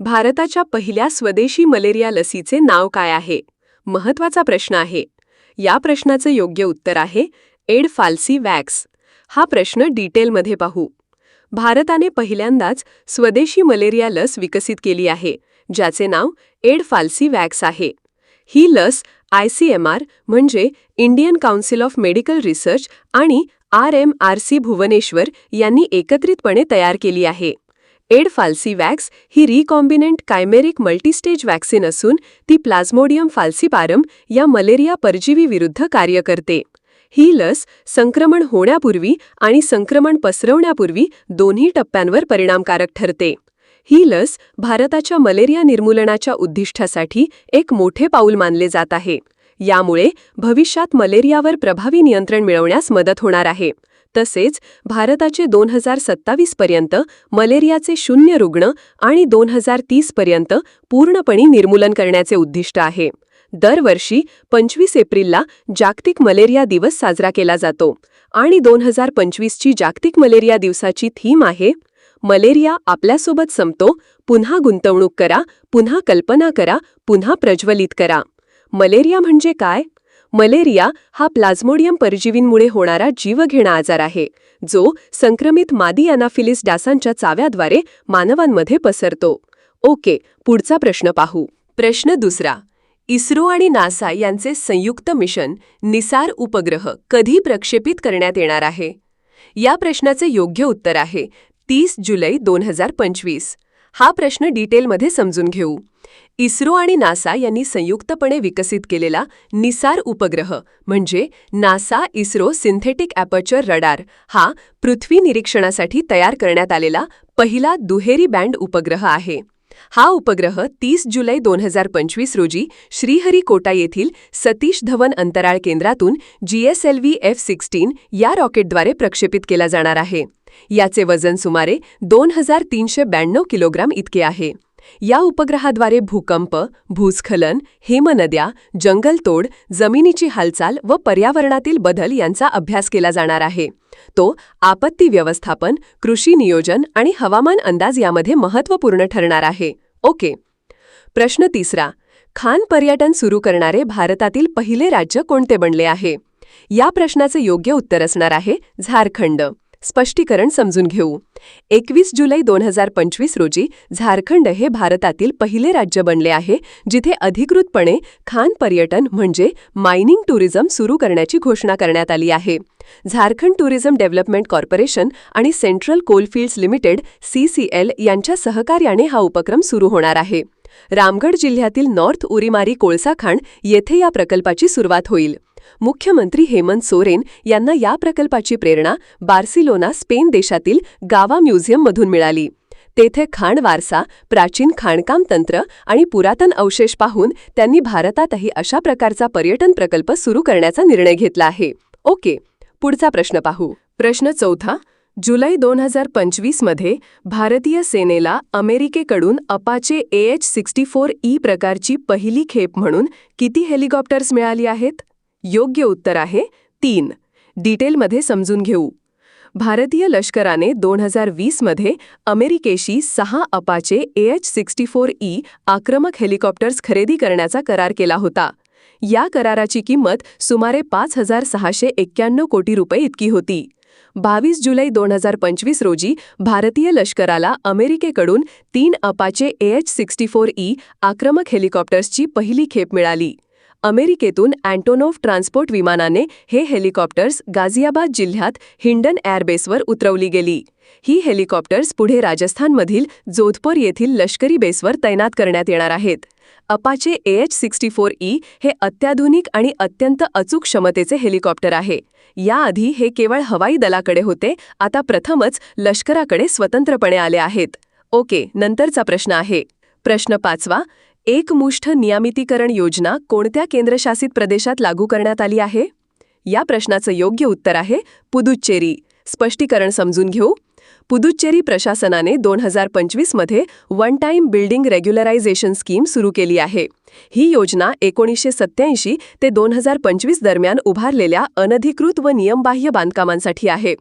भारताच्या पहिल्या स्वदेशी मलेरिया लसीचे नाव काय आहे? महत्त्वाचा प्रश्न आहे. या प्रश्नाचं योग्य उत्तर आहे एड फाल्सी वॅक्स. हा प्रश्न डिटेलमध्ये पाहू. भारताने पहिल्यांदाच स्वदेशी मलेरिया लस विकसित केली आहे ज्याचे नाव एड फाल्सी वॅक्स आहे. ही लस आय सी एम आर म्हणजे Indian council of medical research आणि R M R C Bhubaneswar यांनी एकत्रितपणे तयार केली आहे. एड फाल्सीवॅक्स ही रिकॉम्बिनेंट कायमेरिक मल्टीस्टेज वॅक्सिन असून ती प्लाझ्मोडियम फाल्सिपारम या मलेरिया परजीवी विरुद्ध कार्य करते. ही लस संक्रमण होण्यापूर्वी आणि संक्रमण पसरवण्यापूर्वी दोन्ही टप्प्यांवर परिणामकारक ठरते. ही लस भारताच्या मलेरिया निर्मूलनाच्या उद्दिष्टासाठी एक मोठे पाऊल मानले जात आहे. यामुळे भविष्यात मलेरियावर प्रभावी नियंत्रण मिळवण्यास मदत होणार आहे. तसेच भारताचे दोन हजार सत्तावीस पर्यंत मलेरियाचे शून्य रुग्ण आणि दोन हजार तीस पर्यंत पूर्णपणे निर्मूलन करण्याचे उद्दिष्ट आहे. दरवर्षी पंचवीस एप्रिलला जागतिक मलेरिया दिवस साजरा केला जातो आणि दोन हजार पंचवीसची जागतिक मलेरिया दिवसाची थीम आहे मलेरिया आपल्यासोबत संपतो पुन्हा गुंतवणूक करा पुन्हा कल्पना करा पुन्हा प्रज्वलित करा. मलेरिया म्हणजे काय? मलेरिया हा प्लाझ्मोडियम परजीवींमुळे होणारा जीवघेणा आजार आहे जो संक्रमित मादी अनाफिलिस डासांच्या चाव्याद्वारे मानवांमध्ये पसरतो. ओके पुढचा प्रश्न पाहू. प्रश्न दुसरा. इस्रो आणि नासा यांचे संयुक्त मिशन निसार उपग्रह कधी प्रक्षेपित करण्यात येणार आहे? या प्रश्नाचे योग्य उत्तर आहे तीस जुलै दोन हजार पंचवीस. हा प्रश्न डिटेलमध्ये समजून घेऊ. इस्रो आणि नासा यांनी संयुक्तपणे विकसित केलेला निसार उपग्रह म्हणजे NASA ISRO synthetic aperture radar हा पृथ्वी निरीक्षणासाठी तयार करण्यात आलेला पहिला दुहेरी बँड उपग्रह आहे. हा उपग्रह तीस जुलै दोन हजार पंचवीस रोजी श्रीहरिकोटा येथील सतीश धवन अंतराळ केंद्रातून जीएसएलव्ही एफ सिक्स्टीन या रॉकेटद्वारे प्रक्षेपित केला जाणार आहे. याचे वजन सुमारे दोन हजार तीनशे ब्याण्णव किलोग्राम इतके आहे. या उपग्रहाद्वारे भूकंप भूस्खलन हेमनद्या जंगलतोड जमिनीची हालचाल व पर्यावरणातील बदल यांचा अभ्यास केला जाणार आहे. तो आपत्ती व्यवस्थापन कृषी नियोजन आणि हवामान अंदाज यामध्ये महत्त्वपूर्ण ठरणार आहे. ओके. प्रश्न तिसरा. खान पर्यटन सुरू करणारे भारतातील पहिले राज्य कोणते बनले आहे? या प्रश्नाचे योग्य उत्तर असणार आहे झारखंड. स्पष्टीकरण समजून घेऊ. एकवीस जुलै दोन हजार पंचवीस रोजी झारखंड हे भारतातील पहिले राज्य बनले आहे जिथे अधिकृतपणे खान पर्यटन म्हणजे मायनिंग टुरिझम सुरू करण्याची घोषणा करण्यात आली आहे. झारखंड टुरिझम डेव्हलपमेंट कॉर्पोरेशन आणि सेंट्रल कोलफिल्ड्स लिमिटेड सीसीएल यांच्या सहकार्याने हा उपक्रम सुरू होणार आहे. रामगड जिल्ह्यातील नॉर्थ उरीमारी कोळसाखाण येथे या प्रकल्पाची सुरुवात होईल. मुख्यमंत्री हेमंत सोरेन यांना या प्रकल्पाची प्रेरणा बार्सिलोना स्पेन देशातील गावा म्युझियममधून मिळाली. तेथे खाण वारसा प्राचीन खाणकाम तंत्र आणि पुरातन अवशेष पाहून त्यांनी भारतातही अशा प्रकारचा पर्यटन प्रकल्प सुरू करण्याचा निर्णय घेतला आहे. ओके पुढचा प्रश्न पाहू. प्रश्न चौथा जुलै दोन हजार पंचवीसमध्ये भारतीय सेनेला अमेरिकेकडून Apache A H sixty four E प्रकारची पहिली खेप म्हणून किती हेलिकॉप्टर्स मिळाली आहेत? योग्य उत्तर आहे तीन. डिटेलमध्ये समजून घेऊ. भारतीय लष्कराने दोन हजार वीसमध्ये अमेरिकेशी सहा Apache A H sixty four E आक्रमक हेलिकॉप्टर्स खरेदी करण्याचा करार केला होता. या कराराची किंमत सुमारे पाच हजार सहाशे एक्क्याण्णव कोटी रुपये इतकी होती. बावीस जुलै दोन हजार पंचवीस रोजी भारतीय लष्कराला अमेरिकेकडून तीन Apache A H sixty four E आक्रमक हेलिकॉप्टर्सची पहिली खेप मिळाली. अमेरिकेतून अँटोनोव्ह ट्रान्सपोर्ट विमानाने हे हेलिकॉप्टर्स गाझियाबाद जिल्ह्यात हिंडन एअरबेसवर उतरवली गेली. ही हेलिकॉप्टर्स पुढे राजस्थानमधील जोधपूर येथील लष्करी बेसवर तैनात करण्यात येणार आहेत. Apache A H sixty four E हे अत्याधुनिक आणि अत्यंत अचूक क्षमतेचे हेलिकॉप्टर आहे. याआधी हे केवळ हवाई दलाकडे होते आता प्रथमच लष्कराकडे स्वतंत्रपणे आले आहेत. ओके नंतरचा प्रश्न आहे. प्रश्न पाचवा एकमुष्ठ नियमितीकरण योजना कोणत्या केंद्रशासित प्रदेशात लागू करण्यात आली आहे? या प्रश्नाचं योग्य उत्तर आहे पुदुच्चेरी. स्पष्टीकरण समजून घेऊ. पुदुच्चेरी प्रशासनाने दोन हजार पंचवीसमध्ये one time building regularisation scheme सुरू केली आहे. ही योजना एकोणीसशे सत्त्याऐंशी ते दोन हजार पंचवीस दरम्यान उभारलेल्या अनधिकृत व नियमबाह्य बांधकामांसाठी आहे.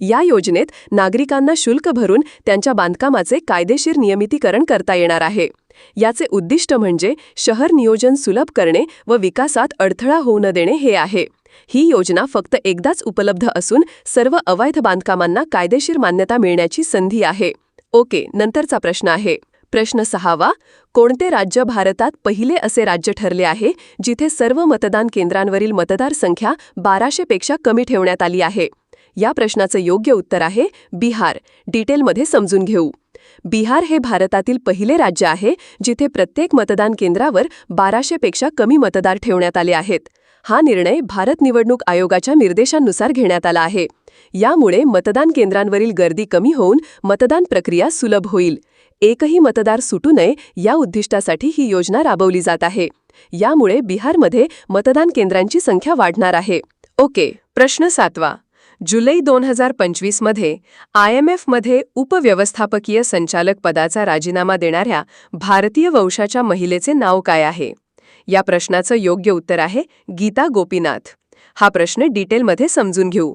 या योजनेत नागरिकांना शुल्क भरून त्यांच्या बांधकामाचे कायदेशीर नियमितीकरण करता येणार आहे. याचे उद्दिष्ट म्हणजे शहर नियोजन सुलभ करणे व विकासात अडथळा होऊ न देणे हे आहे. ही योजना फक्त एकदाच उपलब्ध असून सर्व अवैध बांधकामांना कायदेशीर मान्यता मिळण्याची संधी आहे. ओके नंतरचा प्रश्न आहे. प्रश्न सहावा कोणते राज्य भारतात पहिले असे राज्य ठरले आहे जिथे सर्व मतदान केंद्रांवरील मतदारसंख्या बाराशेपेक्षा बाराशे पेक्षा कमी ठेवण्यात आली आहे? या प्रश्नाचं योग्य उत्तर आहे बिहार. डिटेलमध्ये समजून घेऊ. बिहार हे भारतातील पहिले राज्य आहे जिथे प्रत्येक मतदान केंद्रावर बाराशेपेक्षा कमी मतदार ठेवण्यात आले आहेत. हा निर्णय भारत निवडणूक आयोगाच्या निर्देशांनुसार घेण्यात आला आहे. यामुळे मतदान केंद्रांवरील गर्दी कमी होऊन मतदान प्रक्रिया सुलभ होईल. एकही मतदार सुटू नये या उद्दिष्टासाठी ही योजना राबवली जात आहे. यामुळे बिहारमध्ये मतदान केंद्रांची संख्या वाढणार आहे. ओके प्रश्न सातवा. जुलै दोन हजार पंचवीसमध्ये आय एम एफमध्ये उपव्यवस्थापकीय संचालक पदाचा राजीनामा देणाऱ्या भारतीय वंशाच्या महिलेचे नाव काय आहे? या प्रश्नाचं योग्य उत्तर आहे गीता गोपीनाथ. हा प्रश्न डिटेलमध्ये समजून घेऊ.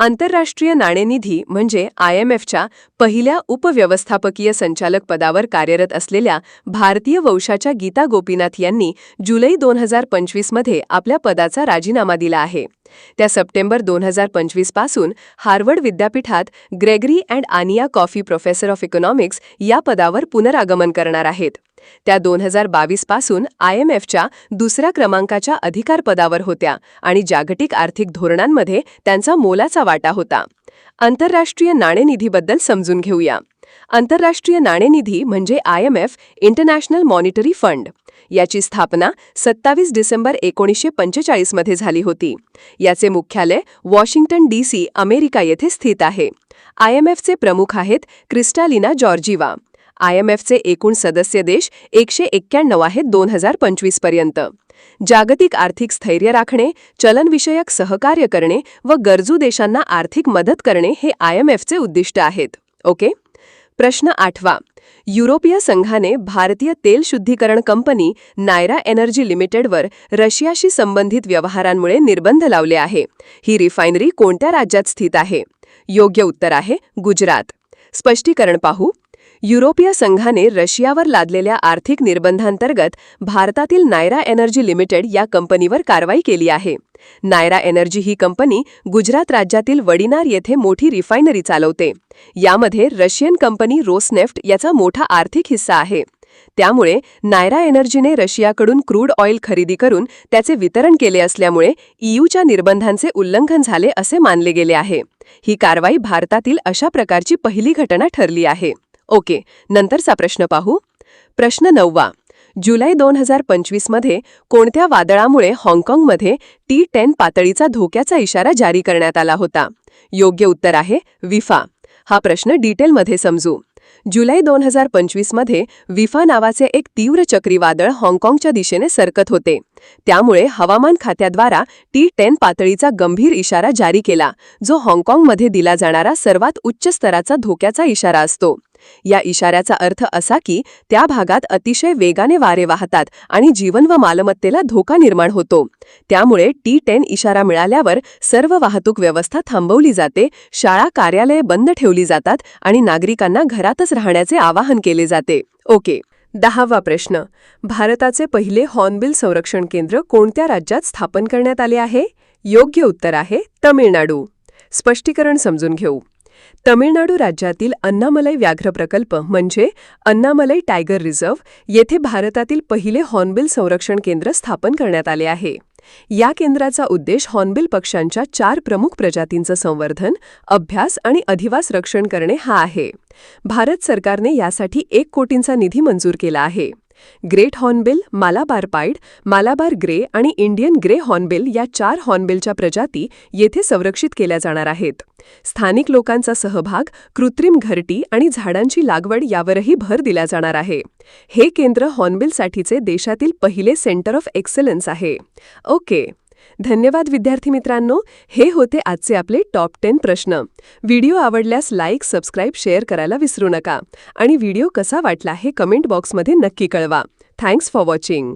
आंतरराष्ट्रीय नाणेनिधी म्हणजे आय एम एफच्या पहिल्या उपव्यवस्थापकीय संचालक पदावर कार्यरत असलेल्या भारतीय वंशाच्या गीता गोपीनाथ यांनी जुलै दोन हजार पंचवीसमध्ये आपल्या पदाचा राजीनामा दिला आहे. त्या सप्टेंबर दोन हजार पंचवीसपासून हार्वर्ड विद्यापीठात Gregory and Ania Coffey professor of economics या पदावर पुनरागमन करणार आहेत. त्या दोन हजार बावीसपासून आय एम एफच्या दुसऱ्या क्रमांकाच्या अधिकारपदावर होत्या आणि जागतिक आर्थिक धोरणांमध्ये त्यांचा मोलाचा वाटा होता. आंतरराष्ट्रीय नाणेनिधीबद्दल समजून घेऊया. आंतरराष्ट्रीय नाणेनिधी म्हणजे I M F international monetary fund. याची स्थापना सत्तावीस डिसेंबर एकोणीसशे पंचेचाळीसमध्ये झाली होती. याचे मुख्यालय वॉशिंग्टन डी सी अमेरिका येथे स्थित आहे. आय एम एफचे प्रमुख आहेत क्रिस्टालिना जॉर्जिवा. आय एम एफचे एकूण सदस्य देश एकशे एक्क्याण्णव आहेत दोन हजार पंचवीसपर्यंत. जागतिक आर्थिक स्थैर्य राखणे चलनविषयक सहकार्य करणे व गरजू देशांना आर्थिक मदत करणे हे आय एम एफचे उद्दिष्ट आहेत. ओके? प्रश्न आठवा. युरोपीय संघाने भारतीय तेल शुद्धीकरण कंपनी नायरा एनर्जी लिमिटेडवर रशियाशी संबंधित व्यवहारांमुळे निर्बंध लावले आहे. ही रिफायनरी कोणत्या राज्यात स्थित आहे? योग्य उत्तर आहे गुजरात. स्पष्टीकरण पाहू. युरोपीय संघाने रशियावर लादलेल्या आर्थिक निर्बंधांतर्गत भारतातील नायरा एनर्जी लिमिटेड या कंपनीवर कारवाई केली आहे. नायरा एनर्जी ही कंपनी गुजरात राज्यातील वडिनार येथे मोठी रिफायनरी चालवते. यामध्ये रशियन कंपनी रोसनेफ्ट याचा मोठा आर्थिक हिस्सा आहे. त्यामुळे नायरा एनर्जीने रशियाकडून क्रूड ऑइल खरेदी करून त्याचे वितरण केले असल्यामुळे ईयूच्या निर्बंधांचे उल्लंघन झाले असे मानले गेले आहे. ही कारवाई भारतातील अशा प्रकारची पहिली घटना ठरली आहे. ओके नंतरचा प्रश्न पाहू. प्रश्न नववा. जुलै दोन हजार पंचवीसमध्ये कोणत्या वादळामुळे हाँगकाँगमध्ये टी टेन पातळीचा धोक्याचा इशारा जारी करण्यात आला होता? योग्य उत्तर आहे विफा. हा प्रश्न डिटेलमध्ये समजू. जुलै दोन हजार पंचवीसमध्ये विफा नावाचे एक तीव्र चक्रीवादळ हाँगकाँगच्या दिशेने सरकत होते. त्यामुळे हवामान खात्याद्वारा टी टेन पातळीचा गंभीर इशारा जारी केला जो हाँगकाँगमध्ये दिला जाणारा सर्वात उच्च स्तराचा धोक्याचा इशारा असतो. या इशाऱ्याचा अर्थ असा की त्या भागात अतिशय वेगाने वारे वाहतात आणि जीवन व मालमत्तेला धोका निर्माण होतो. त्यामुळे टी टेन इशारा मिळाल्यावर सर्व वाहतूक व्यवस्था थांबवली जाते शाळा कार्यालये बंद ठेवली जातात आणि नागरिकांना घरातच राहण्याचे आवाहन केले जाते. ओके. दहावा प्रश्न. भारताचे पहिले हॉर्नबिल संरक्षण केंद्र कोणत्या राज्यात स्थापन करण्यात आले आहे? योग्य उत्तर आहे तमिळनाडू. स्पष्टीकरण समजून घेऊ. तमिळनाडू राज्यातील अन्नामलई व्याघ्र प्रकल्प म्हणजे अन्नामलई टायगर रिझर्व्ह येथे भारतातील पहिले हॉर्नबिल संरक्षण केंद्र स्थापन करण्यात आले आहे. या केंद्राचा उद्देश हॉर्नबिल पक्ष्यांच्या चार प्रमुख प्रजातींचं संवर्धन अभ्यास आणि अधिवास रक्षण करणे हा आहे. भारत सरकारने यासाठी एक कोटींचा निधी मंजूर केला आहे. Great hornbill Malabar pied Malabar grey आणि इंडियन ग्रे हॉर्नबिल या चार हॉर्नबिलच्या प्रजाती येथे संरक्षित केल्या जाणार आहेत. स्थानिक लोकांचा सहभाग कृत्रिम घरटी आणि झाडांची लागवड यावरही भर दिला जाणार आहे. हे केंद्र हॉर्नबिलसाठीचे देशातील पहिले सेंटर ऑफ एक्सलन्स आहे. ओके. धन्यवाद विद्यार्थी मित्रांनो. हे होते आजचे आपले टॉप टेन प्रश्न. व्हिडिओ आवडल्यास लाईक सबस्क्राईब शेअर करायला विसरू नका. आणि व्हिडिओ कसा वाटला हे कमेंट बॉक्समध्ये नक्की कळवा. Thanks for watching